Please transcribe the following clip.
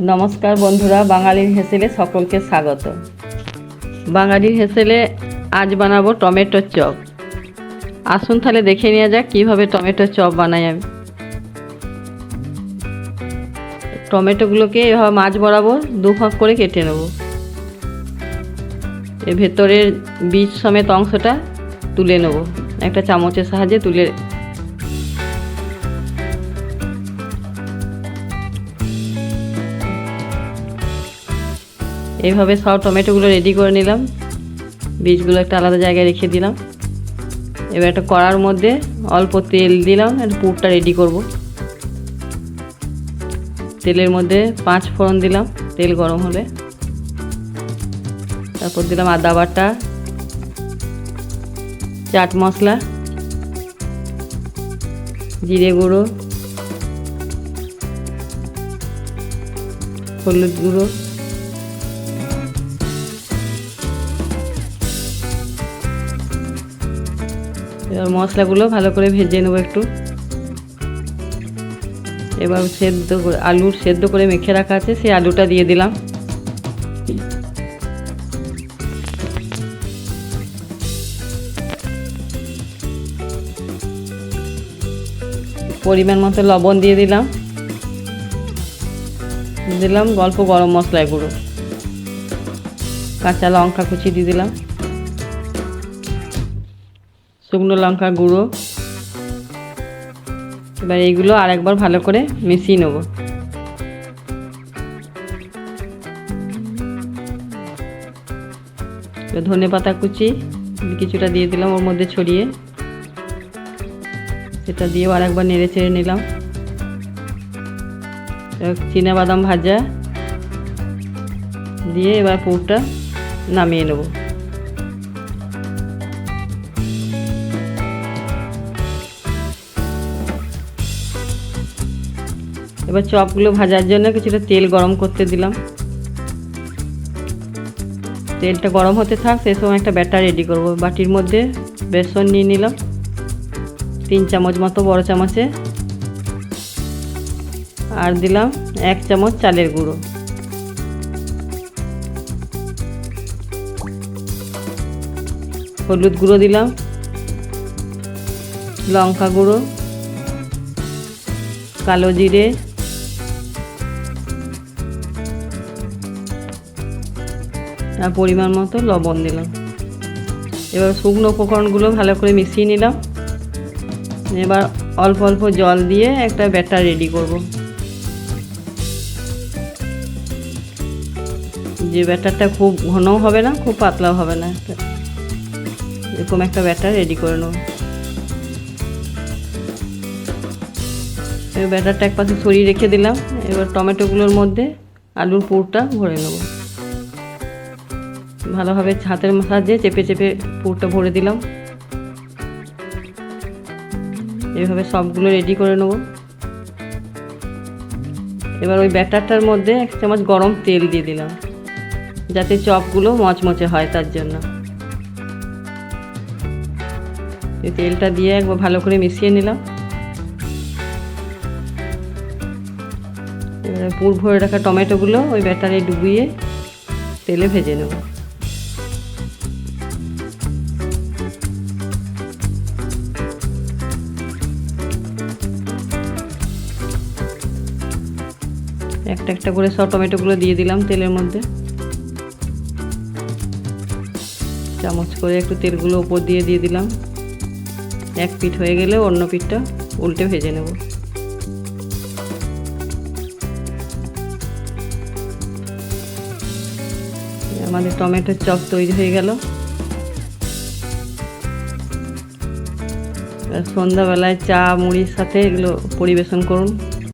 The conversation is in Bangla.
নমস্কার বন্ধুরা, বাঙালির হেসেলে সকলকে স্বাগত। বাঙালির হেসেলে আজ বানাবো টমেটোর চপ। আসুন তাহলে দেখে নেওয়া যাক কীভাবে টমেটোর চপ বানাই আমি। টমেটোগুলোকে এভাবে মাছ বরাবর দু ভাগ করে কেটে নেব। এর ভেতরের বীজ সমেত অংশটা তুলে নেব। একটা চামচের সাহায্যে তুলে এইভাবে সব টমেটোগুলো রেডি করে নিলাম। বীজগুলো একটা আলাদা জায়গায় রেখে দিলাম। এবার একটা কড়ার মধ্যে অল্প তেল দিলাম, একটা পুরটা রেডি করব। তেলের মধ্যে পাঁচ ফোড়ন দিলাম, তেল গরম হলে। তারপর দিলাম আদা বাটা, চাট মশলা, জিরে গুঁড়ো, হলুদ গুঁড়ো। এবার মশলাগুলো ভালো করে ভেজে নেব একটু। এবার সেদ্ধ আলুর সেদ্ধ করে মেখে রাখা আছে, সেই আলুটা দিয়ে দিলাম। পরিমাণ মতো লবণ দিয়ে দিলাম। দিলাম গল্প গরম মশলায় গুঁড়ো। কাঁচা লঙ্কা কুচি দিয়ে দিলাম। শুকনো লঙ্কা গুঁড়ো। এবার এইগুলো আর একবার ভালো করে মিশিয়ে নেব। ধনে পাতা কুচি কিছুটা দিয়ে দিলাম ওর মধ্যে ছড়িয়ে। সেটা দিয়েও আর একবার নেড়ে চেড়ে নিলাম। চীনা বাদাম ভাজা দিয়ে এবার পুরটা নামিয়ে নেব। এবার চপগুলো ভাজার জন্য কিছুটা তেল গরম করতে দিলাম। তেলটা গরম হতে থাক সেই সময় একটা ব্যাটার রেডি করব। বাটির মধ্যে বেসন নিয়ে নিলাম। তিন চামচ মতো বড় চামচে। আর দিলাম এক চামচ চালের গুঁড়ো। হলুদ গুঁড়ো দিলাম। লঙ্কা গুঁড়ো। কালো জিরে। আর পরিমাণ মতো লবণ দিলাম। এবার শুকনো উপকরণগুলো ভালো করে মিশিয়ে নিলাম। এবার অল্প অল্প জল দিয়ে একটা ব্যাটার রেডি করব। যে ব্যাটারটা খুব ঘনও হবে না, খুব পাতলাও হবে না। এরকম একটা ব্যাটার রেডি করে নেব। ব্যাটারটা এক পাশে সরিয়ে রেখে দিলাম। এবার টমেটোগুলোর মধ্যে আলুর পুরটা ভরে নেব। ভালোভাবে হাতের সাহায্যে চেপে চেপে পুরটা ভরে দিলাম। এইভাবে সবগুলো রেডি করে নেব। এবার ওই ব্যাটারটার মধ্যে এক চামচ গরম তেল দিয়ে দিলাম, যাতে চপগুলো মচমচে হয় তার জন্য। তেলটা দিয়ে একবার ভালো করে মিশিয়ে নিলাম। এবার পুর ভরে রাখা টমেটোগুলো ওই ব্যাটারে ডুবিয়ে তেলে ভেজে নেব। একটা একটা করে সব টমেটোগুলো দিয়ে দিলাম তেলের মধ্যে। চামচ করে একটু তেলগুলো উপর দিয়ে দিয়ে দিলাম। এক পিঠ হয়ে গেলে অন্য পিঠটা উল্টে ভেজে নেব। আমাদের টমেটোর চপ তৈরি হয়ে গেল। সন্ধ্যাবেলায় চা, মুড়ির সাথে এগুলো পরিবেশন করুন।